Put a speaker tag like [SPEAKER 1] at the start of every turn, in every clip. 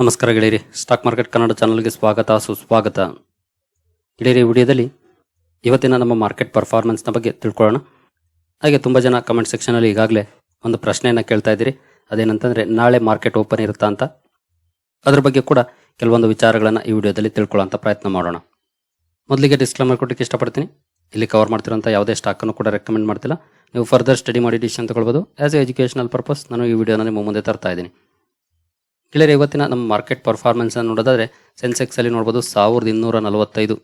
[SPEAKER 1] ನಮಸ್ಕಾರ ಗೆಳೆಯರಿ. Stock market Kannada ಚಾನಲ್ಗೆ ಸ್ವಾಗತ, ಸುಸ್ವಾಗತ. ಗೆಳೆಯರಿ ವಿಡಿಯೋದಲ್ಲಿ ಇವತ್ತಿನ ನಮ್ಮ ಮಾರ್ಕೆಟ್ ಪರ್ಫಾರ್ಮೆನ್ಸ್ನ ಬಗ್ಗೆ ತಿಳ್ಕೊಳ್ಳೋಣ. ಹಾಗೆ ತುಂಬ ಜನ ಕಮೆಂಟ್ ಸೆಕ್ಷನಲ್ಲಿ ಈಗಾಗಲೇ ಒಂದು ಪ್ರಶ್ನೆಯನ್ನು ಕೇಳ್ತಾ ಇದ್ದೀರಿ. ಅದೇನಂತಂದರೆ, ನಾಳೆ ಮಾರ್ಕೆಟ್ ಓಪನ್ ಇರುತ್ತಾ ಅಂತ. ಅದ್ರ ಬಗ್ಗೆ ಕೂಡ ಕೆಲವೊಂದು ವಿಚಾರಗಳನ್ನು ಈ ವಿಡಿಯೋದಲ್ಲಿ ತಿಳ್ಕೊಳ್ಳೋಂಥ ಪ್ರಯತ್ನ ಮಾಡೋಣ. ಮೊದಲಿಗೆ ಡಿಸ್ಕ್ಲೇಮರ್ ಕೊಟ್ಟಕ್ಕೆ ಇಷ್ಟಪಡ್ತೀನಿ. ಇಲ್ಲಿ ಕವರ್ ಮಾಡ್ತಿರೋಂಥ ಯಾವುದೇ ಸ್ಟಾಕನ್ನು ಕೂಡ ರೆಕಮೆಂಡ್ ಮಾಡ್ತಿಲ್ಲ. ನೀವು ಫರ್ದರ್ ಸ್ಟಡಿ ಮಾಡಿ ಡಿಸಿಷನ್ ತಗೊಳ್ಬೋದು. ಆ್ಯಸ್ ಎ ಎಜುಕೇಷನಲ್ ಪರ್ಪಸ್ ನಾನು ಈ ವಿಡಿಯೋನ ನಿಮ್ಮ ಮುಂದೆ ತರ್ತಾ ಇದ್ದೀನಿ. ಗೆಳೆಯರೆ, ಇವತ್ತಿನ ನಮ್ಮ ಮಾರ್ಕೆಟ್ ಪರ್ಫಾರ್ಮೆನ್ಸ್ ಅನ್ನು ನೋಡೋದಾದ್ರೆ ಸೆನ್ಸೆಕ್ಸ್ ಅಲ್ಲಿ ನೋಡಬಹುದು ಸಾವಿರದ ಇನ್ನೂರ ನಲವತ್ತೈದು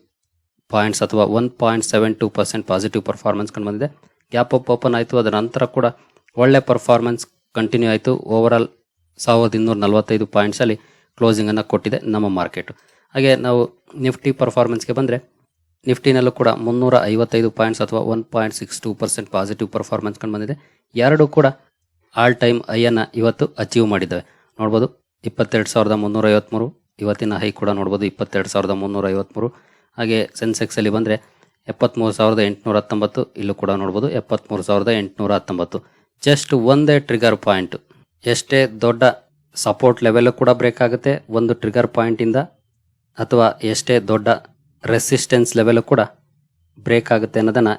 [SPEAKER 1] ಪಾಯಿಂಟ್ಸ್ ಅಥವಾ one point seven two percent positive performance ಕಂಡು ಬಂದಿದೆ. ಗ್ಯಾಪ್ ಅಪ್ ಓಪನ್ ಆಯಿತು, ಅದರ ನಂತರ ಕೂಡ ಒಳ್ಳೆ ಪರ್ಫಾರ್ಮೆನ್ಸ್ ಕಂಟಿನ್ಯೂ ಆಯಿತು. ಓವರ್ ಆಲ್ ಸಾವಿರದ ಇನ್ನೂರ ನಲವತ್ತೈದು ಪಾಯಿಂಟ್ಸ್ ಅಲ್ಲಿ ಕ್ಲೋಸಿಂಗ್ ಅನ್ನು ಕೊಟ್ಟಿದೆ ನಮ್ಮ ಮಾರ್ಕೆಟ್ ಹಾಗೆ ನಾವು ನಿಫ್ಟಿ ಪರ್ಫಾರ್ಮೆನ್ಸ್ಗೆ ಬಂದರೆ ನಿಫ್ಟಿನಲ್ಲೂ ಕೂಡ ಮುನ್ನೂರ ಐವತ್ತೈದು ಪಾಯಿಂಟ್ಸ್ ಅಥವಾ one point six two percent positive performance ಕಂಡು ಬಂದಿದೆ. ಎರಡೂ ಕೂಡ ಆಲ್ ಟೈಮ್ ಐಯನ್ನು ಇವತ್ತು ಅಚೀವ್ ಮಾಡಿದ್ದಾವೆ. ನೋಡ್ಬೋದು. ಇಪ್ಪತ್ತೆರಡು ಸಾವಿರದ ಮುನ್ನೂರ ಐವತ್ತ್ಮೂರು ಇವತ್ತಿನ ಹೈ ಕೂಡ ನೋಡ್ಬೋದು ಇಪ್ಪತ್ತೆರಡು ಸಾವಿರದ ಮುನ್ನೂರ ಐವತ್ತ್ಮೂರು ಹಾಗೆ ಸೆನ್ಸೆಕ್ಸಲ್ಲಿ ಬಂದರೆ ಎಪ್ಪತ್ತ್ಮೂರು ಸಾವಿರದ ಎಂಟುನೂರ ಹತ್ತೊಂಬತ್ತು. ಇಲ್ಲೂ ಕೂಡ ನೋಡ್ಬೋದು ಎಪ್ಪತ್ತ್ಮೂರು ಸಾವಿರದ ಎಂಟುನೂರ ಹತ್ತೊಂಬತ್ತು. ಜಸ್ಟ್ ಒಂದೇ ಟ್ರಿಗರ್ ಪಾಯಿಂಟ್ ಎಷ್ಟೇ ದೊಡ್ಡ ಸಪೋರ್ಟ್ ಲೆವೆಲ್ಲು ಕೂಡ ಬ್ರೇಕ್ ಆಗುತ್ತೆ ಒಂದು ಟ್ರಿಗರ್ ಪಾಯಿಂಟಿಂದ ಅಥವಾ ಎಷ್ಟೇ ದೊಡ್ಡ ರೆಸಿಸ್ಟೆನ್ಸ್ ಲೆವೆಲ್ಲು ಕೂಡ ಬ್ರೇಕ್ ಆಗುತ್ತೆ ಅನ್ನೋದನ್ನು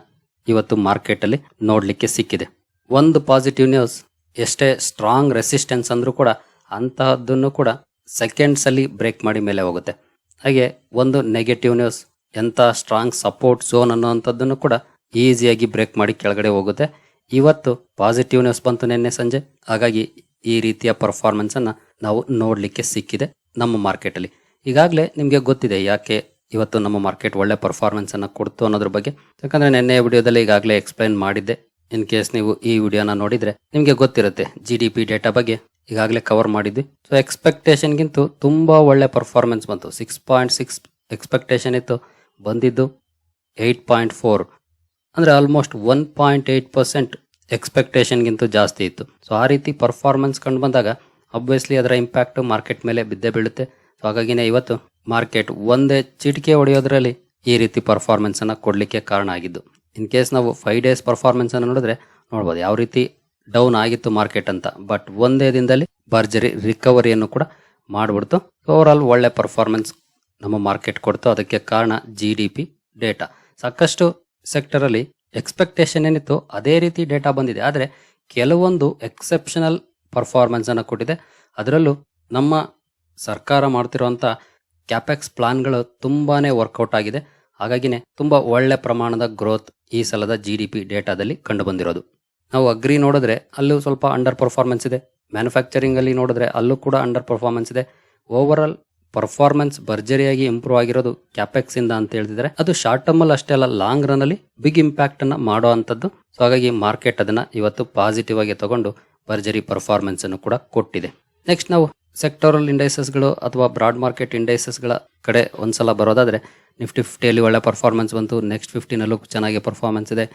[SPEAKER 1] ಇವತ್ತು ಮಾರ್ಕೆಟಲ್ಲಿ ನೋಡಲಿಕ್ಕೆ ಸಿಕ್ಕಿದೆ. ಒಂದು ಪಾಸಿಟಿವ್ ನ್ಯೂಸ್ ಎಷ್ಟೇ ಸ್ಟ್ರಾಂಗ್ ರೆಸಿಸ್ಟೆನ್ಸ್ ಅಂದರೂ ಕೂಡ ಅಂತಹದ್ದನ್ನು ಕೂಡ ಸೆಕೆಂಡ್ಸ್ ಅಲ್ಲಿ ಬ್ರೇಕ್ ಮಾಡಿ ಮೇಲೆ ಹೋಗುತ್ತೆ. ಹಾಗೆ ಒಂದು ನೆಗೆಟಿವ್ ನ್ಯೂಸ್ ಎಂಥ ಸ್ಟ್ರಾಂಗ್ ಸಪೋರ್ಟ್ ಝೋನ್ ಅನ್ನೋವಂಥದ್ದನ್ನು ಕೂಡ ಈಸಿಯಾಗಿ ಬ್ರೇಕ್ ಮಾಡಿ ಕೆಳಗಡೆ ಹೋಗುತ್ತೆ. ಇವತ್ತು ಪಾಸಿಟಿವ್ ನ್ಯೂಸ್ ಬಂತು ನಿನ್ನೆ ಸಂಜೆ. ಹಾಗಾಗಿ ಈ ರೀತಿಯ ಪರ್ಫಾರ್ಮೆನ್ಸನ್ನು ನಾವು ನೋಡಲಿಕ್ಕೆ ಸಿಕ್ಕಿದೆ ನಮ್ಮ ಮಾರ್ಕೆಟಲ್ಲಿ ಈಗಾಗಲೇ ನಿಮಗೆ ಗೊತ್ತಿದೆ ಯಾಕೆ ಇವತ್ತು ನಮ್ಮ ಮಾರ್ಕೆಟ್ ಒಳ್ಳೆ ಪರ್ಫಾರ್ಮೆನ್ಸನ್ನು ಕೊಡ್ತು ಅನ್ನೋದ್ರ ಬಗ್ಗೆ. ಯಾಕಂದರೆ ನಿನ್ನೆ ವಿಡಿಯೋದಲ್ಲಿ ಈಗಾಗಲೇ ಎಕ್ಸ್ಪ್ಲೈನ್ ಮಾಡಿದ್ದೆ. ಇನ್ ಕೇಸ್ ನೀವು ಈ ವಿಡಿಯೋನ ನೋಡಿದ್ರೆ ನಿಮಗೆ ಗೊತ್ತಿರುತ್ತೆ ಜಿ ಡಿ ಪಿ ಡೇಟಾ ಬಗ್ಗೆ ಈಗಾಗಲೇ ಕವರ್ ಮಾಡಿದ್ವಿ. ಸೊ ಎಕ್ಸ್ಪೆಕ್ಟೇಷನ್ಗಿಂತೂ ತುಂಬಾ ಒಳ್ಳೆ ಪರ್ಫಾರ್ಮೆನ್ಸ್ ಬಂತು. ಸಿಕ್ಸ್ ಪಾಯಿಂಟ್ ಸಿಕ್ಸ್ ಎಕ್ಸ್ಪೆಕ್ಟೇಷನ್ ಇತ್ತು. ಬಂದಿದ್ದು ಏಯ್ಟ್ ಪಾಯಿಂಟ್ ಫೋರ್ ಅಂದರೆ almost one point eight percent ಎಕ್ಸ್ಪೆಕ್ಟೇಷನ್ಗಿಂತೂ ಜಾಸ್ತಿ ಇತ್ತು. ಸೊ ಆ ರೀತಿ ಪರ್ಫಾರ್ಮೆನ್ಸ್ ಕಂಡು ಬಂದಾಗ ಅಬ್ವಿಯಸ್ಲಿ ಅದರ ಇಂಪ್ಯಾಕ್ಟ್ ಮಾರ್ಕೆಟ್ ಮೇಲೆ ಬಿದ್ದೆ ಬೀಳುತ್ತೆ. ಸೊ ಹಾಗಾಗಿನೇ ಇವತ್ತು ಮಾರ್ಕೆಟ್ ಒಂದೇ ಚಿಟಿಕೆ ಹೊಡೆಯೋದ್ರಲ್ಲಿ ಈ ರೀತಿ ಪರ್ಫಾರ್ಮೆನ್ಸ್ ಅನ್ನ ಕೊಡಲಿಕ್ಕೆ ಕಾರಣ ಆಗಿದ್ದು. ಇನ್ ಕೇಸ್ ನಾವು ಫೈವ್ ಡೇಸ್ ಪರ್ಫಾರ್ಮೆನ್ಸ್ ಅನ್ನು ನೋಡಿದ್ರೆ ನೋಡ್ಬೋದು ಯಾವ ರೀತಿ ಡೌನ್ ಆಗಿತ್ತು ಮಾರ್ಕೆಟ್ ಅಂತ. ಬಟ್ ಒಂದೇ ದಿನದಲ್ಲಿ ಭರ್ಜರಿ ರಿಕವರಿಯನ್ನು ಕೂಡ ಮಾಡಿಬಿಡ್ತು. ಓವರ್ ಆಲ್ ಒಳ್ಳೆ ಪರ್ಫಾರ್ಮೆನ್ಸ್ ನಮ್ಮ ಮಾರ್ಕೆಟ್ ಕೊಡ್ತು. ಅದಕ್ಕೆ ಕಾರಣ ಜಿ ಡಿ ಪಿ ಡೇಟಾ ಸಾಕಷ್ಟು ಸೆಕ್ಟರ್ ಅಲ್ಲಿ ಎಕ್ಸ್ಪೆಕ್ಟೇಷನ್ ಏನಿತ್ತು, ಅದೇ ರೀತಿ ಡೇಟಾ ಬಂದಿದೆ. ಆದರೆ ಕೆಲವೊಂದು ಎಕ್ಸೆಪ್ಷನಲ್ ಪರ್ಫಾರ್ಮೆನ್ಸ್ ಅನ್ನು ಕೊಟ್ಟಿದೆ. ಅದರಲ್ಲೂ ನಮ್ಮ ಸರ್ಕಾರ ಮಾಡ್ತಿರುವಂತ ಕ್ಯಾಪೆಕ್ಸ್ ಪ್ಲಾನ್ಗಳು ತುಂಬಾನೇ ವರ್ಕೌಟ್ ಆಗಿದೆ. ಹಾಗಾಗಿನೇ ತುಂಬಾ ಒಳ್ಳೆ ಪ್ರಮಾಣದ ಗ್ರೋತ್ ಈ ಸಲದ ಜಿ ಡಿ ಪಿ ಡೇಟಾದಲ್ಲಿ ಕಂಡು ಬಂದಿರೋದು ನಾವು ಅಗ್ರಿ ನೋಡಿದ್ರೆ ಅಲ್ಲೂ ಸ್ವಲ್ಪ ಅಂಡರ್ ಪರ್ಫಾರ್ಮೆನ್ಸ್ ಇದೆ. ಮ್ಯಾನುಫ್ಯಾಕ್ಚರಿಂಗ್ ಅಲ್ಲಿ ನೋಡಿದ್ರೆ ಅಲ್ಲೂ ಕೂಡ ಅಂಡರ್ ಪರ್ಫಾರ್ಮೆನ್ಸ್ ಇದೆ. ಓವರ್ ಆಲ್ ಪರ್ಫಾರ್ಮೆನ್ಸ್ ಭರ್ಜರಿಯಾಗಿ ಇಂಪ್ರೂವ್ ಆಗಿರೋದು ಕ್ಯಾಪೆಕ್ಸ್ ಇಂದ ಅಂತ ಹೇಳಿದ್ರೆ ಅದು ಶಾರ್ಟ್ ಟರ್ಮ್ ಅಲ್ಲಿ ಅಷ್ಟೇ ಅಲ್ಲ ಲಾಂಗ್ ರನ್ ಅಲ್ಲಿ ಬಿಗ್ ಇಂಪ್ಯಾಕ್ಟ್ ಅನ್ನ ಮಾಡೋ ಅಂತದ್ದು ಸೊ ಹಾಗಾಗಿ ಮಾರ್ಕೆಟ್ ಅದನ್ನ ಇವತ್ತು ಪಾಸಿಟಿವ್ ಆಗಿ ತಗೊಂಡು ಭರ್ಜರಿ ಪರ್ಫಾರ್ಮೆನ್ಸ್ ಅನ್ನು ಕೂಡ ಕೊಟ್ಟಿದೆ. ನೆಕ್ಸ್ಟ್ ನಾವು ಸೆಕ್ಟೋರಲ್ ಇಂಡೈಸಸ್ಗಳು ಅಥವಾ ಬ್ರಾಡ್ ಮಾರ್ಕೆಟ್ ಇಂಡೈಸಸ್ಗಳ ಕಡೆ ಒಂದ್ಸಲ ಬರೋದಾದ್ರೆ ನಿಫ್ಟಿ ಫಿಫ್ಟಿಯಲ್ಲಿ ಒಳ್ಳೆ ಪರ್ಫಾರ್ಮೆನ್ಸ್ ಬಂತು. ನೆಕ್ಸ್ಟ್ ಫಿಫ್ಟಿನಲ್ಲೂ ಚೆನ್ನಾಗಿ ಪರ್ಫಾರ್ಮೆನ್ಸ್ ಇದೆ.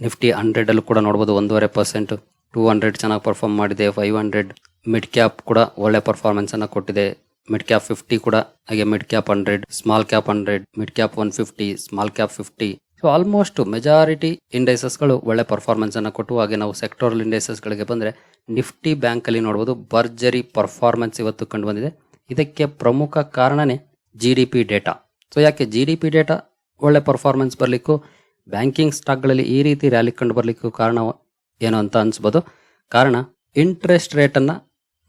[SPEAKER 1] ನಿಫ್ಟಿ ಹಂಡ್ರೆಡಲ್ಲೂ ಕೂಡ ನೋಡ್ಬೋದು ಒಂದೂವರೆ ಪರ್ಸೆಂಟ್ ಟೂ ಹಂಡ್ರೆಡ್ ಚೆನ್ನಾಗಿ ಪರ್ಫಾರ್ಮ್ ಮಾಡಿದೆ. ಫೈವ್ ಹಂಡ್ರೆಡ್ ಮಿಡ್ ಕ್ಯಾಪ್ ಕೂಡ ಒಳ್ಳೆ ಪರ್ಫಾರ್ಮೆನ್ಸನ್ನು ಕೊಟ್ಟಿದೆ. ಮಿಡ್ ಕ್ಯಾಪ್ ಫಿಫ್ಟಿ ಕೂಡ, ಹಾಗೆ mid cap hundred small cap hundred mid cap one fifty small cap fifty so almost majority ಇಂಡೈಸಸ್ಗಳು ಒಳ್ಳೆ ಪರ್ಫಾರ್ಮೆನ್ಸನ್ನು ಕೊಟ್ಟು, ಹಾಗೆ ನಾವು ಸೆಕ್ಟೋರಲ್ ಇಂಡೈಸಸ್ಗಳಿಗೆ ಬಂದರೆ ನಿಫ್ಟಿ ಬ್ಯಾಂಕಲ್ಲಿ ನೋಡ್ಬೋದು ಭರ್ಜರಿ ಪರ್ಫಾರ್ಮೆನ್ಸ್ ಇವತ್ತು ಕಂಡು ಬಂದಿದೆ. ಇದಕ್ಕೆ ಪ್ರಮುಖ ಕಾರಣನೇ G D P data so ಯಾಕೆ ಜಿ ಡಿ ಪಿ ಡೇಟಾ ಒಳ್ಳೆ ಪರ್ಫಾರ್ಮೆನ್ಸ್ ಬರಲಿಕ್ಕೂ ಬ್ಯಾಂಕಿಂಗ್ ಸ್ಟಾಕ್ಗಳಲ್ಲಿ ಈ ರೀತಿ ರ್ಯಾಲಿ ಕಂಡು ಬರಲಿಕ್ಕೂ ಕಾರಣ ಏನು ಅಂತ ಅನಿಸ್ಬೋದು. ಕಾರಣ ಇಂಟ್ರೆಸ್ಟ್ ರೇಟನ್ನು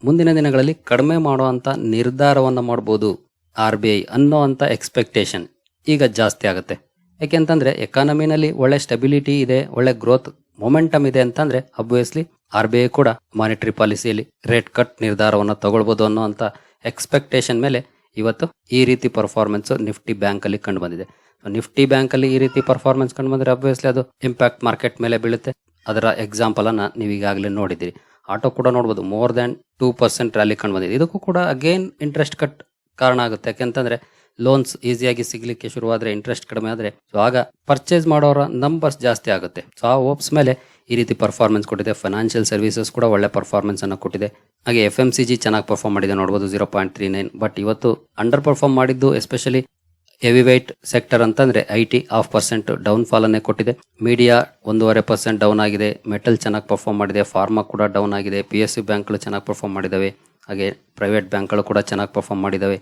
[SPEAKER 1] ಮುಂದಿನ ದಿನಗಳಲ್ಲಿ ಕಡಿಮೆ ಮಾಡುವಂಥ ನಿರ್ಧಾರವನ್ನು ಮಾಡ್ಬೋದು ಆರ್ ಬಿ ಐ ಅನ್ನೋ ಅಂಥ ಎಕ್ಸ್ಪೆಕ್ಟೇಷನ್ ಈಗ ಜಾಸ್ತಿ ಆಗುತ್ತೆ. ಯಾಕೆಂತಂದರೆ ಎಕಾನಮಿನಲ್ಲಿ ಒಳ್ಳೆ ಸ್ಟೆಬಿಲಿಟಿ ಇದೆ, ಒಳ್ಳೆ ಗ್ರೋತ್ ಮೊಮೆಂಟಮ್ ಇದೆ ಅಂತಂದರೆ ಅಬ್ವಿಯಸ್ಲಿ ಆರ್ ಬಿ ಐ ಕೂಡ ಮಾನಿಟರಿ ಪಾಲಿಸಿಯಲ್ಲಿ ರೇಟ್ ಕಟ್ ನಿರ್ಧಾರವನ್ನು ತಗೊಳ್ಬೋದು ಅನ್ನೋ ಅಂಥ ಎಕ್ಸ್ಪೆಕ್ಟೇಷನ್ ಮೇಲೆ ಇವತ್ತು ಈ ರೀತಿ ಪರ್ಫಾರ್ಮೆನ್ಸ್ ನಿಫ್ಟಿ ಬ್ಯಾಂಕ್ ಅಲ್ಲಿ ಕಂಡು ಬಂದಿದೆ. ನಿಫ್ಟಿ ಬ್ಯಾಂಕ್ ಅಲ್ಲಿ ಈ ರೀತಿ ಪರ್ಫಾರ್ಮೆನ್ಸ್ ಕಂಡು ಬಂದ್ರೆ ಅಬ್ವಿಯಸ್ಲಿ ಅದು ಇಂಪ್ಯಾಕ್ಟ್ ಮಾರ್ಕೆಟ್ ಮೇಲೆ ಬೀಳುತ್ತೆ. ಅದರ ಎಕ್ಸಾಂಪಲ್ ಅನ್ನ ನೀವು ಈಗಾಗಲೇ ನೋಡಿದ್ದೀರಿ. ಆಟೋ ಕೂಡ ನೋಡಬಹುದು more than two percent rally ಕಂಡು ಬಂದಿದೆ. ಇದಕ್ಕೂ ಕೂಡ ಅಗೇನ್ ಇಂಟ್ರೆಸ್ಟ್ ಕಟ್ ಕಾರಣ ಆಗುತ್ತೆ. ಯಾಕೆಂತಂದ್ರೆ ಲೋನ್ಸ್ ಈಸಿಯಾಗಿ ಸಿಗ್ಲಿಕ್ಕೆ ಶುರುವಾದ್ರೆ ಇಂಟ್ರೆಸ್ಟ್ ಕಡಿಮೆ ಆದ್ರೆ ಸೊ ಆಗ ಪರ್ಚೇಸ್ ಮಾಡೋರ ನಂಬರ್ಸ್ ಜಾಸ್ತಿ ಆಗುತ್ತೆ. ಸೊ ಆ ಹೋಪ್ಸ್ ಮೇಲೆ ಈ ರೀತಿ ಪರ್ಫಾರ್ಮೆನ್ಸ್ ಕೊಟ್ಟಿದೆ. ಫೈನಾನ್ಷಿಯಲ್ ಸರ್ವಿಸಸ್ ಕೂಡ ಒಳ್ಳೆ ಪರ್ಫಾರ್ಮೆನ್ಸ್ ಅನ್ನು ಕೊಟ್ಟಿದೆ. ಹಾಗೆ ಎಫ್ ಎಂ ಸಿ ಜಿ ಚೆನ್ನಾಗಿ ಪರ್ಫಾರ್ಮ್ ಮಾಡಿದೆ. ನೋಡಬಹುದು zero point three nine but ಇವತ್ತು ಅಂಡರ್ ಪರ್ಫಾರ್ಮ್ ಮಾಡಿದ್ದು ಎಸ್ಪೆಷಲಿ ಹೆವಿ ವೈಟ್ ಸೆಕ್ಟರ್ ಅಂತಂದ್ರೆ I T half percent down fall ಅನ್ನೇ ಕೊಟ್ಟಿದೆ. ಮೀಡಿಯಾ ಒಂದೂವರೆ ಪರ್ಸೆಂಟ್ ಡೌನ್ ಆಗಿದೆ. ಮೆಟಲ್ ಚೆನ್ನಾಗಿ ಪರ್ಫಾರ್ಮ್ ಮಾಡಿದೆ. ಫಾರ್ಮಾ ಕೂಡ ಡೌನ್ ಆಗಿದೆ. ಪಿ ಎಸ್ ಸಿ ಬ್ಯಾಂಕ್ಗಳು ಚೆನ್ನಾಗಿ ಪರ್ಫಾರ್ಮ್ ಮಾಡಿದಾವೆ. ಹಾಗೆ ಪ್ರೈವೇಟ್ ಬ್ಯಾಂಕ್ಗಳು ಕೂಡ ಚೆನ್ನಾಗಿ ಪರ್ಫಾರ್ಮ್ ಮಾಡಿದ್ದಾವೆ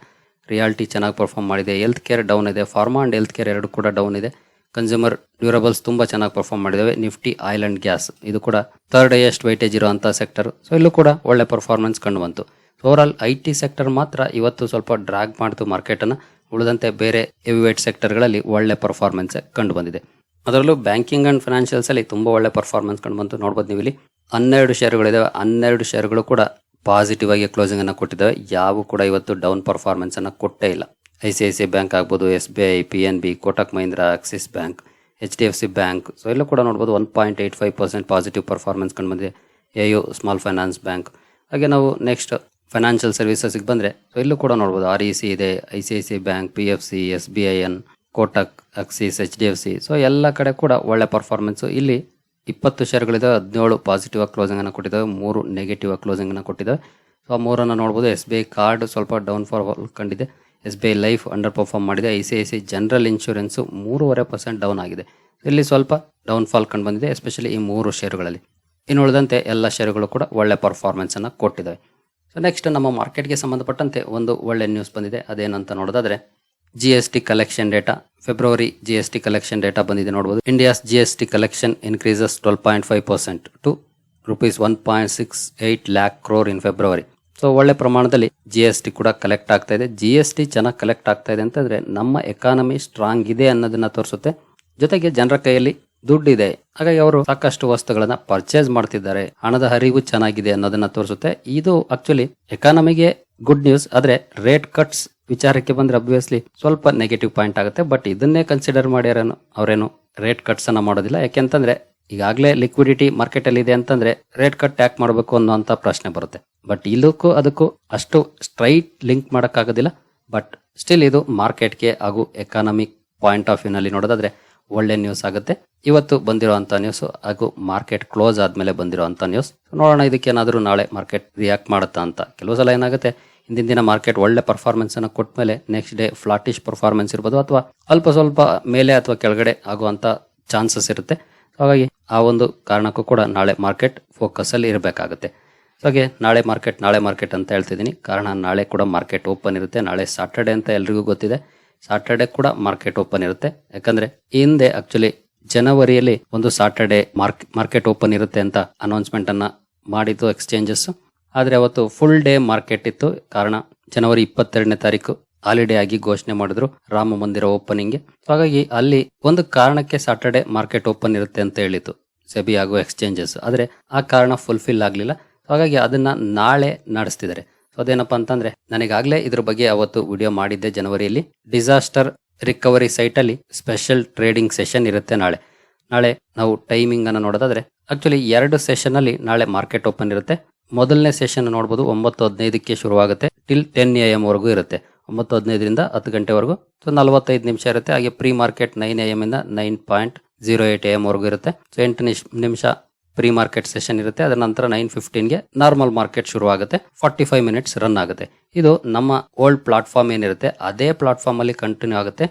[SPEAKER 1] ರಿಯಾಲಿಟಿ ಚೆನ್ನಾಗಿ ಪರ್ಫಾರ್ಮ್ ಮಾಡಿದೆ. ಹೆಲ್ತ್ ಕೇರ್ ಡೌನ್ ಇದೆ. ಫಾರ್ಮಾ ಆ್ಯಂಡ್ ಹೆಲ್ತ್ ಕೇರ್ ಎರಡು ಕೂಡ ಡೌನ್ ಇದೆ. ಕನ್ಸ್ಯೂಮರ್ ಡ್ಯೂರಬಲ್ಸ್ ತುಂಬ ಚೆನ್ನಾಗಿ ಪರ್ಫಾರ್ಮ್ ಮಾಡಿದ್ದಾವೆ ನಿಫ್ಟಿ ಆಯಿಲ್ ಆ್ಯಂಡ್ ಗ್ಯಾಸ್ ಇದು ಕೂಡ ಥರ್ಡ್ ಹೈಯೆಸ್ಟ್ ವೈಟೇಜ್ ಇರುವಂಥ ಸೆಕ್ಟರ್ ಸೊ ಇಲ್ಲೂ ಕೂಡ ಒಳ್ಳೆ ಪರ್ಫಾರ್ಮೆನ್ಸ್ ಕಂಡು ಬಂತು. ಓವರ್ ಐ ಟಿ ಸೆಕ್ಟರ್ ಮಾತ್ರ ಇವತ್ತು ಸ್ವಲ್ಪ ಡ್ರ್ಯಾಗ್ ಮಾಡ್ತು ಮಾರ್ಕೆಟನ್ನು ಉಳಿದಂತೆ ಬೇರೆ ಹೆವಿವೇಟ್ ಸೆಕ್ಟರ್ಗಳಲ್ಲಿ ಒಳ್ಳೆ ಪರ್ಫಾರ್ಮೆನ್ಸ್ ಕಂಡು ಬಂದಿದೆ. ಅದರಲ್ಲೂ ಬ್ಯಾಂಕಿಂಗ್ ಆ್ಯಂಡ್ ಫೈನಾನ್ಷಿಯಲ್ಸಲ್ಲಿ ತುಂಬಾ ಒಳ್ಳೆ ಪರ್ಫಾರ್ಮೆನ್ಸ್ ಕಂಡು ಬಂತು. ನೋಡ್ಬೋದು ನೀವು ಇಲ್ಲಿ ಹನ್ನೆರಡು ಶೇರುಗಳಿದಾವೆ ಹನ್ನೆರಡು ಶೇರುಗಳು ಕೂಡ ಪಾಸಿಟಿವ್ ಆಗಿ ಕ್ಲೋಸಿಂಗ್ ಅನ್ನು ಕೊಟ್ಟಿದ್ದಾವೆ. ಯಾವ ಕೂಡ ಇವತ್ತು ಡೌನ್ ಪರ್ಫಾರ್ಮೆನ್ಸ್ ಅನ್ನು ಕೊಟ್ಟೇ ಇಲ್ಲ. I C I C bank ಆಗ್ಬೋದು S B I P N B Kotak Mahindra axis bank H D F C bank so ಎಲ್ಲ ಕೂಡ ನೋಡ್ಬೋದು one point eight five percent positive performance ಕಂಡು ಬಂದಿದೆ. A U small finance bank ಹಾಗೆ ನಾವು next financial ಸರ್ವಿಸಸ್ಗೆ ಬಂದರೆ so ಇಲ್ಲೂ ಕೂಡ ನೋಡ್ಬೋದು ಆರ್ ಇ ಸಿ ಇದೆ I C I C bank P F C S B I N Kotak axis H D F C so ಎಲ್ಲ ಕಡೆ ಕೂಡ ಒಳ್ಳೆ ಪರ್ಫಾರ್ಮೆನ್ಸು ಇಲ್ಲಿ ಇಪ್ಪತ್ತು ಶೇರ್ಗಳಿದೆ ಹದಿನೇಳು ಪಾಸಿಟಿವ್ ಆಗಿ ಕ್ಲೋಸಿಂಗ್ ಅನ್ನು ಕೊಟ್ಟಿದ್ದಾವೆ ಮೂರು ನೆಗೆಟಿವ್ ಆಗಿ ಕ್ಲೋಸಿಂಗ್ ಅನ್ನು ಕೊಟ್ಟಿದ್ದಾವೆ ಸೊ ಆ ಮೂರನ್ನು ನೋಡ್ಬೋದು. ಎಸ್ ಬಿ ಐ ಕಾರ್ಡ್ ಸ್ವಲ್ಪ ಡೌನ್ ಫಾರ್ ಕಂಡಿದೆ. S B I life underperform ಮಾಡಿದೆ. I C I C general insurance ಮೂರುವರೆ ಪರ್ಸೆಂಟ್ ಡೌನ್ ಆಗಿದೆ. ಇಲ್ಲಿ ಸ್ವಲ್ಪ ಡೌನ್ ಫಾಲ್ ಕಂಡು ಬಂದಿದೆ ಎಸ್ಪೆಷಲಿ ಈ ಮೂರು ಶೇರುಗಳಲ್ಲಿ ಇನ್ನು ಉಳಿದಂತೆ ಎಲ್ಲ ಶೇರುಗಳು ಕೂಡ ಒಳ್ಳೆ ಪರ್ಫಾರ್ಮೆನ್ಸನ್ನು ಕೊಟ್ಟಿದ್ದಾವೆ. ಸೊ ನೆಕ್ಸ್ಟ್ ನಮ್ಮ ಮಾರ್ಕೆಟ್ಗೆ ಸಂಬಂಧಪಟ್ಟಂತೆ ಒಂದು ಒಳ್ಳೆ ನ್ಯೂಸ್ ಬಂದಿದೆ. ಅದೇನಂತ ನೋಡೋದಾದ್ರೆ G S T collection data February G S T collection data ಬಂದಿದೆ ನೋಡಬಹುದು India's G S T collection increases twelve point five percent to rupees one point six eight lakh crore in February so ಒಳ್ಳೆ ಪ್ರಮಾಣದಲ್ಲಿ G S T ಕೂಡ collect ಆಗ್ತಾ ಇದೆ. G S T ಚೆನ್ನಾಗಿ collect ಆಗ್ತಾ ಇದೆ ಅಂತಂದ್ರೆ ನಮ್ಮ ಎಕಾನಮಿ ಸ್ಟ್ರಾಂಗ್ ಇದೆ ಅನ್ನೋದನ್ನ ತೋರಿಸುತ್ತೆ. ಜೊತೆಗೆ ಜನರ ಕೈಯಲ್ಲಿ ದುಡ್ಡಿದೆ. ಹಾಗಾಗಿ ಅವರು ಸಾಕಷ್ಟು ವಸ್ತುಗಳನ್ನ ಪರ್ಚೇಸ್ ಮಾಡ್ತಿದ್ದಾರೆ. ಹಣದ ಹರಿವು ಚೆನ್ನಾಗಿದೆ ಅನ್ನೋದನ್ನ ತೋರಿಸುತ್ತೆ. ಇದು ಆಕ್ಚುಲಿ ಎಕಾನಮಿಗೆ ಗುಡ್ ನ್ಯೂಸ್ ಆದ್ರೆ ರೇಟ್ ಕಟ್ಸ್ ವಿಚಾರಕ್ಕೆ ಬಂದ್ರೆ ಅಬ್ವಿಯಸ್ಲಿ ಸ್ವಲ್ಪ ನೆಗೆಟಿವ್ ಪಾಯಿಂಟ್ ಆಗುತ್ತೆ. ಬಟ್ ಇದನ್ನೇ ಕನ್ಸಿಡರ್ ಮಾಡ್ಯಾರೇನು, ಅವರೇನು ರೇಟ್ ಕಟ್ಸ್ ಅನ್ನ ಮಾಡೋದಿಲ್ಲ. ಯಾಕೆಂತಂದ್ರೆ ಈಗಾಗಲೇ ಲಿಕ್ವಿಡಿಟಿ ಮಾರ್ಕೆಟ್ ಅಲ್ಲಿ ಇದೆ ಅಂತಂದ್ರೆ ರೇಟ್ ಕಟ್ ಯಾಕೆ ಮಾಡಬೇಕು ಅನ್ನೋಂತ ಪ್ರಶ್ನೆ ಬರುತ್ತೆ. ಬಟ್ ಇಲ್ಲಕ್ಕೂ ಅದಕ್ಕೂ ಅಷ್ಟು ಸ್ಟ್ರೈಟ್ ಲಿಂಕ್ ಮಾಡೋಕ್ಕಾಗೋದಿಲ್ಲ. ಬಟ್ ಸ್ಟಿಲ್ ಇದು ಮಾರ್ಕೆಟ್ಗೆ ಹಾಗೂ ಎಕಾನಮಿಕ್ ಪಾಯಿಂಟ್ ಆಫ್ ವ್ಯೂನಲ್ಲಿ ನೋಡೋದಾದ್ರೆ ಒಳ್ಳೆ ನ್ಯೂಸ್ ಆಗುತ್ತೆ. ಇವತ್ತು ಬಂದಿರುವಂತ ನ್ಯೂಸ್ ಹಾಗೂ ಮಾರ್ಕೆಟ್ ಕ್ಲೋಸ್ ಆದ್ಮೇಲೆ ಬಂದಿರುವಂತ ನ್ಯೂಸ್ ನೋಡೋಣ ಇದಕ್ಕೆ ಏನಾದರೂ ನಾಳೆ ಮಾರ್ಕೆಟ್ ರಿಯಾಕ್ಟ್ ಮಾಡುತ್ತಾ ಅಂತ. ಕೆಲವು ಸಲ ಏನಾಗುತ್ತೆ ಹಿಂದಿನ ದಿನ ಮಾರ್ಕೆಟ್ ಒಳ್ಳೆ ಪರ್ಫಾರ್ಮೆನ್ಸ್ ಅನ್ನು ಕೊಟ್ಟ ಮೇಲೆ ನೆಕ್ಸ್ಟ್ ಡೇ ಫ್ಲಾಟಿಶ್ ಪರ್ಫಾರ್ಮೆನ್ಸ್ ಇರ್ಬೋದು ಅಥವಾ ಅಲ್ಪ ಸ್ವಲ್ಪ ಮೇಲೆ ಅಥವಾ ಕೆಳಗಡೆ ಆಗುವಂತ ಚಾನ್ಸಸ್ ಇರುತ್ತೆ. ಹಾಗಾಗಿ ಆ ಒಂದು ಕಾರಣಕ್ಕೂ ಕೂಡ ನಾಳೆ ಮಾರ್ಕೆಟ್ ಫೋಕಸ್ ಅಲ್ಲಿ ಇರಬೇಕಾಗುತ್ತೆ. ಹಾಗೆ ನಾಳೆ ಮಾರ್ಕೆಟ್ ನಾಳೆ ಮಾರ್ಕೆಟ್ ಅಂತ ಹೇಳ್ತಿದ್ದೀನಿ. ಕಾರಣ ನಾಳೆ ಕೂಡ ಮಾರ್ಕೆಟ್ ಓಪನ್ ಇರುತ್ತೆ. ನಾಳೆ ಸಾಟರ್ಡೆ ಅಂತ ಎಲ್ರಿಗೂ ಗೊತ್ತಿದೆ. ಸಾಟರ್ಡೆ ಕೂಡ ಮಾರ್ಕೆಟ್ ಓಪನ್ ಇರುತ್ತೆ. ಯಾಕಂದ್ರೆ ಹಿಂದೆ ಆಕ್ಚುಲಿ ಜನವರಿಯಲ್ಲಿ ಒಂದು ಸಾಟರ್ಡೆ ಮಾರ್ಕ್ ಮಾರ್ಕೆಟ್ ಓಪನ್ ಇರುತ್ತೆ ಅಂತ ಅನೌನ್ಸ್ಮೆಂಟ್ ಅನ್ನ ಮಾಡಿದ್ದು ಎಕ್ಸ್ಚೇಂಜಸ್ ಆದ್ರೆ ಅವತ್ತು ಫುಲ್ ಡೇ ಮಾರ್ಕೆಟ್ ಇತ್ತು. ಕಾರಣ ಜನವರಿ ಇಪ್ಪತ್ತೆರಡನೇ ತಾರೀಕು ಹಾಲಿಡೇ ಆಗಿ ಘೋಷಣೆ ಮಾಡಿದ್ರು ರಾಮ ಮಂದಿರ ಓಪನಿಂಗ್ ಹಾಗಾಗಿ ಅಲ್ಲಿ ಒಂದು ಕಾರಣಕ್ಕೆ ಸಾಟರ್ಡೆ ಮಾರ್ಕೆಟ್ ಓಪನ್ ಇರುತ್ತೆ ಅಂತ ಹೇಳಿತ್ತು. ಸೆಬಿ ಹಾಗೂ ಎಕ್ಸ್ಚೇಂಜಸ್ ಆದರೆ ಆ ಕಾರಣ ಫುಲ್ಫಿಲ್ ಆಗಲಿಲ್ಲ. ಹಾಗಾಗಿ ಅದನ್ನು ನಾಳೆ ನಡೆಸ್ತಿದ್ದಾರೆ. ಅದೇನಪ್ಪ ಅಂತಂದ್ರೆ ನನಗಾಗಲೇ ಇದ್ರ ಬಗ್ಗೆ ಅವತ್ತು ವಿಡಿಯೋ ಮಾಡಿದ್ದೆ ಜನವರಿಯಲ್ಲಿ. ಡಿಸಾಸ್ಟರ್ ರಿಕವರಿ ಸೈಟಲ್ಲಿ ಸ್ಪೆಷಲ್ ಟ್ರೇಡಿಂಗ್ ಸೆಷನ್ ಇರುತ್ತೆ ನಾಳೆ. ನಾಳೆ ನಾವು ಟೈಮಿಂಗ್ ಅನ್ನು ನೋಡೋದಾದ್ರೆ ಆಕ್ಚುಲಿ ಎರಡು ಸೆಷನ್ ಅಲ್ಲಿ ನಾಳೆ ಮಾರ್ಕೆಟ್ ಓಪನ್ ಇರುತ್ತೆ. ಮೊದಲನೇ ಸೆಷನ್ ನೋಡಬಹುದು ಒಂಬತ್ತು ಹದಿನೈದಕ್ಕೆ ಶುರುವಾಗುತ್ತೆ. ಟಿಲ್ ಟೆನ್ ಎ ಎಂ ವರೆಗೂ ಇರುತ್ತೆ. ಒಂಬತ್ತು ಹದಿನೈದರಿಂದ ಹತ್ತು ಗಂಟೆವರೆಗೂ. ಸೊ ನಲವತ್ತೈದು ನಿಮಿಷ ಇರುತ್ತೆ. ಹಾಗೆ pre market nine A M ಇಂದ nine point zero eight A M ವರೆಗೂ ಇರುತ್ತೆ. ಸೊ ಎಂಟು ನಿಮಿಷ ಪ್ರೀ ಮಾರ್ಕೆಟ್ ಸೆಷನ್ ಇರುತ್ತೆ. ಅದರ ನಂತರ ನೈನ್ ಫಿಫ್ಟೀನ್ಗೆ ನಾರ್ಮಲ್ ಮಾರ್ಕೆಟ್ ಶುರುವಾಗುತ್ತೆ. ಫಾರ್ಟಿ ಫೈವ್ ಮಿನಿಟ್ಸ್ ರನ್ ಆಗುತ್ತೆ. ಇದು ನಮ್ಮ ಓಲ್ಡ್ ಪ್ಲಾಟ್ಫಾರ್ಮ್ ಏನಿರುತ್ತೆ. ಅದೇ ಪ್ಲಾಟ್ಫಾರ್ಮ್ ಅಲ್ಲಿ ಕಂಟಿನ್ಯೂ ಆಗುತ್ತೆ.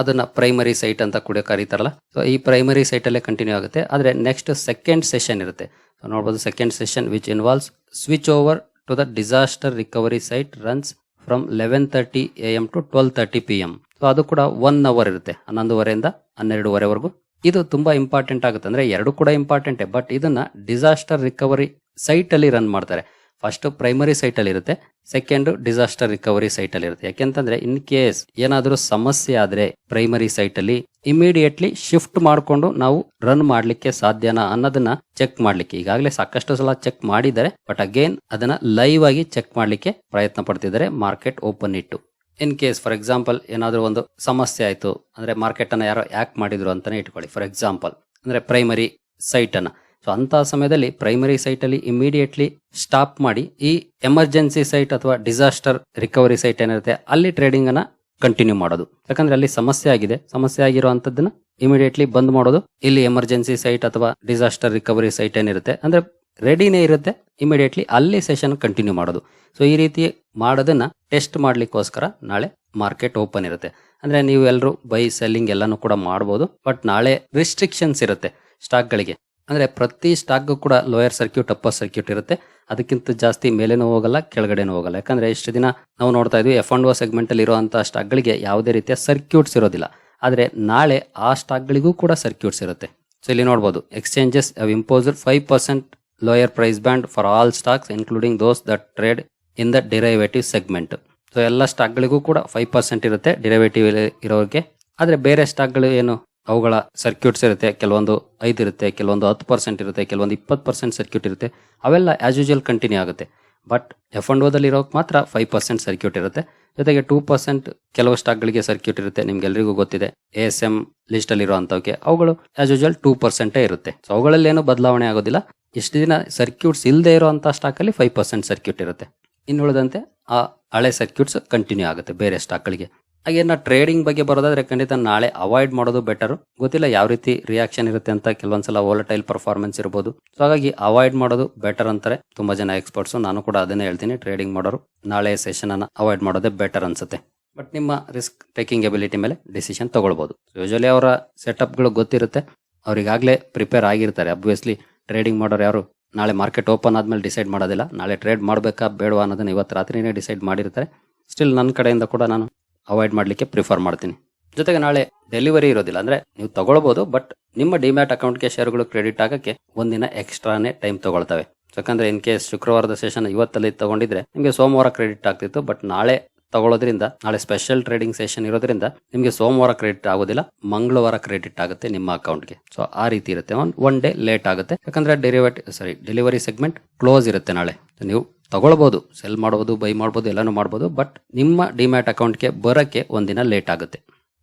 [SPEAKER 1] ಅದನ್ನ ಪ್ರೈಮರಿ ಸೈಟ್ ಅಂತ ಕೂಡ ಕರೀತಾರಲ್ಲ. ಸೊ ಈ ಪ್ರೈಮರಿ ಸೈಟ್ ಅಲ್ಲೇ ಕಂಟಿನ್ಯೂ ಆಗುತ್ತೆ. ಆದರೆ ನೆಕ್ಸ್ಟ್ ಸೆಕೆಂಡ್ ಸೆಷನ್ ಇರುತ್ತೆ. ನೋಡ್ಬೋದು second session which involves switch over to the disaster recovery site runs from eleven thirty A M to twelve thirty P M so ಅದು ಕೂಡ ಒನ್ ಅವರ್ ಇರುತ್ತೆ. ಹನ್ನೊಂದುವರೆಯಿಂದ ಹನ್ನೆರಡುವರೆವರೆಗೂ. ಇದು ತುಂಬಾ ಇಂಪಾರ್ಟೆಂಟ್ ಆಗುತ್ತೆ. ಅಂದ್ರೆ ಎರಡು ಕೂಡ ಇಂಪಾರ್ಟೆಂಟೇ ಬಟ್ ಇದನ್ನ ಡಿಸಾಸ್ಟರ್ ರಿಕವರಿ ಸೈಟ್ ಅಲ್ಲಿ ರನ್ ಮಾಡ್ತಾರೆ. ಫಸ್ಟ್ ಪ್ರೈಮರಿ ಸೈಟ್ ಅಲ್ಲಿ ಇರುತ್ತೆ ಸೆಕೆಂಡ್ ಡಿಸಾಸ್ಟರ್ ರಿಕವರಿ ಸೈಟ್ ಅಲ್ಲಿ ಇರುತ್ತೆ. ಯಾಕೆಂತಂದ್ರೆ ಇನ್ ಕೇಸ್ ಏನಾದರೂ ಸಮಸ್ಯೆ ಆದ್ರೆ ಪ್ರೈಮರಿ ಸೈಟ್ ಅಲ್ಲಿ ಇಮಿಡಿಯೇಟ್ಲಿ ಶಿಫ್ಟ್ ಮಾಡಿಕೊಂಡು ನಾವು ರನ್ ಮಾಡ್ಲಿಕ್ಕೆ ಸಾಧ್ಯನಾ ಅನ್ನೋದನ್ನ ಚೆಕ್ ಮಾಡ್ಲಿಕ್ಕೆ. ಈಗಾಗಲೇ ಸಾಕಷ್ಟು ಸಲ ಚೆಕ್ ಮಾಡಿದ್ದಾರೆ ಬಟ್ ಅಗೇನ್ ಅದನ್ನ ಲೈವ್ ಆಗಿ ಚೆಕ್ ಮಾಡ್ಲಿಕ್ಕೆ ಪ್ರಯತ್ನ ಪಡ್ತಿದ್ದಾರೆ ಮಾರ್ಕೆಟ್ ಓಪನ್ ಇಟ್ಟು. ಇನ್ ಕೇಸ್ ಫಾರ್ ಎಕ್ಸಾಂಪಲ್ ಏನಾದರೂ ಒಂದು ಸಮಸ್ಯೆ ಆಯಿತು, ಅಂದ್ರೆ ಮಾರ್ಕೆಟ್ ಅನ್ನ ಯಾರೋ ಯಾಕೆ ಮಾಡಿದ್ರು ಅಂತಾನೆ ಇಟ್ಕೊಳ್ಳಿ. ಫಾರ್ ಎಕ್ಸಾಂಪಲ್ ಅಂದ್ರೆ ಪ್ರೈಮರಿ ಸೈಟ್ ಅನ್ನ. ಸೊ ಅಂತ ಸಮಯದಲ್ಲಿ ಪ್ರೈಮರಿ ಸೈಟ್ ಅಲ್ಲಿ ಇಮಿಡಿಯೇಟ್ಲಿ ಸ್ಟಾಪ್ ಮಾಡಿ, ಈ ಎಮರ್ಜೆನ್ಸಿ ಸೈಟ್ ಅಥವಾ ಡಿಸಾಸ್ಟರ್ ರಿಕವರಿ ಸೈಟ್ ಏನಿರುತ್ತೆ, ಅಲ್ಲಿ ಟ್ರೇಡಿಂಗ್ ಅನ್ನ ಕಂಟಿನ್ಯೂ ಮಾಡೋದು. ಯಾಕಂದ್ರೆ ಅಲ್ಲಿ ಸಮಸ್ಯೆ ಆಗಿದೆ. ಸಮಸ್ಯೆ ಆಗಿರುವಂತದ್ದನ್ನ ಇಮಿಡಿಯೇಟ್ಲಿ ಬಂದ್ ಮಾಡೋದು. ಇಲ್ಲಿ ಎಮರ್ಜೆನ್ಸಿ ಸೈಟ್ ಅಥವಾ ಡಿಸಾಸ್ಟರ್ ರಿಕವರಿ ಸೈಟ್ ಏನಿರುತ್ತೆ, ಅಂದ್ರೆ ರೆಡಿನೇ ಇರುತ್ತೆ ಇಮಿಡಿಯೇಟ್ಲಿ ಅಲ್ಲಿ ಸೆಷನ್ ಕಂಟಿನ್ಯೂ ಮಾಡೋದು. ಸೊ ಈ ರೀತಿ ಮಾಡೋದನ್ನ ಟೆಸ್ಟ್ ಮಾಡ್ಲಿಕ್ಕೋಸ್ಕರ ನಾಳೆ ಮಾರ್ಕೆಟ್ ಓಪನ್ ಇರುತ್ತೆ. ಅಂದ್ರೆ ನೀವು ಎಲ್ಲರೂ ಬೈ ಸೆಲ್ಲಿಂಗ್ ಎಲ್ಲಾನು ಕೂಡ ಮಾಡಬಹುದು ಬಟ್ ನಾಳೆ ರಿಸ್ಟ್ರಿಕ್ಷನ್ಸ್ ಇರುತ್ತೆ ಸ್ಟಾಕ್ ಗಳಿಗೆ. ಅಂದ್ರೆ ಪ್ರತಿ ಸ್ಟಾಕ್ಗೂ ಕೂಡ ಲೋಯರ್ ಸರ್ಕ್ಯೂಟ್ ಅಪ್ಪರ್ ಸರ್ಕ್ಯೂಟ್ ಇರುತ್ತೆ. ಅದಕ್ಕಿಂತ ಜಾಸ್ತಿ ಮೇಲೇನೂ ಹೋಗಲ್ಲ, ಕೆಳಗಡೆನೂ ಹೋಗಲ್ಲ. ಯಾಕಂದ್ರೆ ಇಷ್ಟು ದಿನ ನಾವು ನೋಡ್ತಾ ಇದ್ವಿ ಎಫ್ ಅಂಡ್ ಓ ಸೆಗ್ಮೆಂಟ್ ಅಲ್ಲಿ ಇರುವಂತಹ ಸ್ಟಾಕ್ಗಳಿಗೆ ಯಾವುದೇ ರೀತಿಯ ಸರ್ಕ್ಯೂಟ್ಸ್ ಇರೋದಿಲ್ಲ. ಆದರೆ ನಾಳೆ ಆ ಸ್ಟಾಕ್ಗಳಿಗೂ ಕೂಡ ಸರ್ಕ್ಯೂಟ್ಸ್ ಇರುತ್ತೆ. ಸೊ ಇಲ್ಲಿ ನೋಡ್ಬೋದು exchanges have imposed five percent lower price band for all stocks including those that trade in the derivative segment so ಎಲ್ಲ ಸ್ಟಾಕ್ಗಳಿಗೂ ಕೂಡ ಫೈವ್ ಪರ್ಸೆಂಟ್ ಇರುತ್ತೆ ಡಿರೈವೇಟಿವ್ ಇರೋರಿಗೆ. ಆದರೆ ಬೇರೆ ಸ್ಟಾಕ್ಗಳು ಏನು? ಅವುಗಳ ಸರ್ಕ್ಯೂಟ್ಸ್ ಇರುತ್ತೆ, ಕೆಲವೊಂದು ಐದು ಇರುತ್ತೆ, ಕೆಲವೊಂದು ಹತ್ತು ಪರ್ಸೆಂಟ್ ಇರುತ್ತೆ, ಕೆಲವೊಂದು ಇಪ್ಪತ್ತು ಪರ್ಸೆಂಟ್ ಸರ್ಕ್ಯೂಟ್ ಇರುತ್ತೆ. ಅವೆಲ್ಲ ಆ್ಯಸ್ ಯೂಶುವಲ್ ಕಂಟಿನ್ಯೂ ಆಗುತ್ತೆ. ಬಟ್ ಎಫ್ ಅಂಡ್ ಓದಲ್ಲಿ ಇರೋಕೆ ಮಾತ್ರ ಫೈವ್ ಪರ್ಸೆಂಟ್ ಸರ್ಕ್ಯೂಟ್ ಇರುತ್ತೆ. ಜೊತೆಗೆ ಟೂ ಪರ್ಸೆಂಟ್ ಕೆಲವು ಸ್ಟಾಕ್ಗಳಿಗೆ ಸರ್ಕ್ಯೂಟ್ ಇರುತ್ತೆ, ನಿಮ್ಗೆಲ್ರಿಗೂ ಗೊತ್ತಿದೆ. ಎ ಎಸ್ ಎಂ ಲಿಸ್ಟ್ ಅಲ್ಲಿ ಇರುವಂತವಕ್ಕೆ ಅವುಗಳು ಆಸ್ ಯೂಶುವಲ್ ಟೂ ಪರ್ಸೆಂಟೇ ಇರುತ್ತೆ. ಸೊ ಅವುಗಳಲ್ಲಿ ಏನು ಬದಲಾವಣೆ ಆಗೋದಿಲ್ಲ. ಇಷ್ಟು ದಿನ ಸರ್ಕ್ಯೂಟ್ಸ್ ಇಲ್ಲದೆ ಇರುವಂತ ಸ್ಟಾಕಲ್ಲಿ ಫೈವ್ ಪರ್ಸೆಂಟ್ ಸರ್ಕ್ಯೂಟ್ ಇರುತ್ತೆ. ಇನ್ನುಳಿದಂತೆ ಆ ಹಳೆ ಸರ್ಕ್ಯೂಟ್ಸ್ ಕಂಟಿನ್ಯೂ ಆಗುತ್ತೆ, ಬೇರೆ ಸ್ಟಾಕ್ಗಳಿಗೆ ಹಾಗೆ ನಾ ಟ್ರೇಡಿಂಗ್ ಬಗ್ಗೆ ಬರೋದಾದ್ರೆ ಖಂಡಿತ ನಾಳೆ ಅವಾಯ್ಡ್ ಮಾಡೋದು ಬೆಟರ್ ಗೊತ್ತಿಲ್ಲ ಯಾವ ರೀತಿ ರಿಯಾಕ್ಷನ್ ಇರುತ್ತೆ ಅಂತ ಕೆಲವೊಂದ್ಸಲ ವೋಲಟೈಲ್ ಪರ್ಫಾರ್ಮೆನ್ಸ್ ಇರ್ಬೋದು. ಸೊ ಹಾಗಾಗಿ ಅವಾಯ್ಡ್ ಮಾಡೋದು ಬೆಟರ್ ಅಂತಾರೆ. ತುಂಬಾ ಜನ ಎಕ್ಸ್ಪರ್ಟ್ಸ್ ನಾನು ಕೂಡ ಅದನ್ನೇ ಹೇಳ್ತೀನಿ. ಟ್ರೇಡಿಂಗ್ ಮಾಡೋರು ನಾಳೆ ಸೆಷನ್ ಅನ್ನ ಅವಾಯ್ಡ್ ಮಾಡೋದೇ ಬೆಟರ್ ಅನ್ಸುತ್ತೆ. ಬಟ್ ನಿಮ್ಮ ರಿಸ್ಕ್ ಟೇಕಿಂಗ್ ಎಬಿಲಿಟಿ ಮೇಲೆ ಡಿಸಿಷನ್ ತಗೊಳ್ಬಹುದು ಯೂಶಲಿ ಅವರ ಸೆಟಪ್ಗಳು ಗೊತ್ತಿರುತ್ತೆ. ಅವರಿಗಾಗಲೇ ಪ್ರಿಪೇರ್ ಆಗಿರ್ತಾರೆ. ಅಬ್ವಿಯಸ್ಲಿ ಟ್ರೇಡಿಂಗ್ ಮಾಡೋರು ಯಾರು ನಾಳೆ ಮಾರ್ಕೆಟ್ ಓಪನ್ ಆದ್ಮೇಲೆ ಡಿಸೈಡ್ ಮಾಡೋದಿಲ್ಲ. ನಾಳೆ ಟ್ರೇಡ್ ಮಾಡಬೇಕಾ ಬೇಡವಾ ಅನ್ನೋದನ್ನ ಇವತ್ತು ರಾತ್ರಿನೇ ಡಿಸೈಡ್ ಮಾಡಿರ್ತಾರೆ. ಸ್ಟಿಲ್ ನನ್ನ ಕಡೆಯಿಂದ ಕೂಡ ನಾನು ಅವಾಯ್ಡ್ ಮಾಡಲಿಕ್ಕೆ ಪ್ರಿಫರ್ ಮಾಡ್ತೀನಿ. ಜೊತೆಗೆ ನಾಳೆ ಡೆಲಿವರಿ ಇರೋದಿಲ್ಲ, ಅಂದ್ರೆ ನೀವು ತಗೊಳ್ಬಹುದು ಬಟ್ ನಿಮ್ಮ ಡಿಮ್ಯಾಟ್ ಅಕೌಂಟ್ಗೆ ಶೇರುಗಳು ಕ್ರೆಡಿಟ್ ಆಗಕ್ಕೆ ಒಂದಿನ ಎಕ್ಸ್ಟ್ರಾನೇ ಟೈಮ್ ತಗೊಳ್ತವೆ. ಯಾಕಂದರೆ ಇನ್ ಕೇಸ್ ಶುಕ್ರವಾರದ ಸೆಷನ್ ಇವತ್ತಲ್ಲಿ ತಗೊಂಡಿದ್ರೆ ನಿಮಗೆ ಸೋಮವಾರ ಕ್ರೆಡಿಟ್ ಆಗ್ತಿತ್ತು ಬಟ್ ನಾಳೆ ತಗೊಳ್ಳೋದ್ರಿಂದ, ನಾಳೆ ಸ್ಪೆಷಲ್ ಟ್ರೇಡಿಂಗ್ ಸೆಷನ್ ಇರೋದ್ರಿಂದ ನಿಮಗೆ ಸೋಮವಾರ ಕ್ರೆಡಿಟ್ ಆಗೋದಿಲ್ಲ, ಮಂಗಳವಾರ ಕ್ರೆಡಿಟ್ ಆಗುತ್ತೆ ನಿಮ್ಮ ಅಕೌಂಟ್ಗೆ ಸೊ ಆ ರೀತಿ ಇರುತ್ತೆ. ಒನ್ ಡೇ ಲೇಟ್ ಆಗುತ್ತೆ. ಯಾಕಂದ್ರೆ delivery sorry delivery segment close ಇರುತ್ತೆ ನಾಳೆ. ನೀವು ತಗೊಳ್ಬೋದು ಸೆಲ್ ಮಾಡಬಹುದು ಬೈ ಮಾಡಬಹುದು ಎಲ್ಲನೂ ಮಾಡಬಹುದು ಬಟ್ ನಿಮ್ಮ ಡಿಮ್ಯಾಟ್ ಅಕೌಂಟ್ಗೆ ಬರೋಕ್ಕೆ ಒಂದಿನ ಲೇಟ್ ಆಗುತ್ತೆ.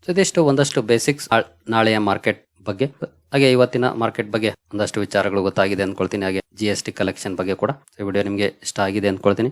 [SPEAKER 1] ಸೊ ಇದಿಷ್ಟು ಒಂದಷ್ಟು ಬೇಸಿಕ್ಸ್ ನಾಳೆಯ ಮಾರ್ಕೆಟ್ ಬಗ್ಗೆ. ಹಾಗೆ ಇವತ್ತಿನ ಮಾರ್ಕೆಟ್ ಬಗ್ಗೆ ಒಂದಷ್ಟು ವಿಚಾರಗಳು ಗೊತ್ತಾಗಿದೆ ಅನ್ಕೊಳ್ತೀನಿ. ಹಾಗೆ ಜಿ ಎಸ್ ಟಿ ಕಲೆಕ್ಷನ್ ಬಗ್ಗೆ ಕೂಡ ಈ ವಿಡಿಯೋ ನಿಮಗೆ ಇಷ್ಟ ಆಗಿದೆ ಅನ್ಕೊಳ್ತೀನಿ.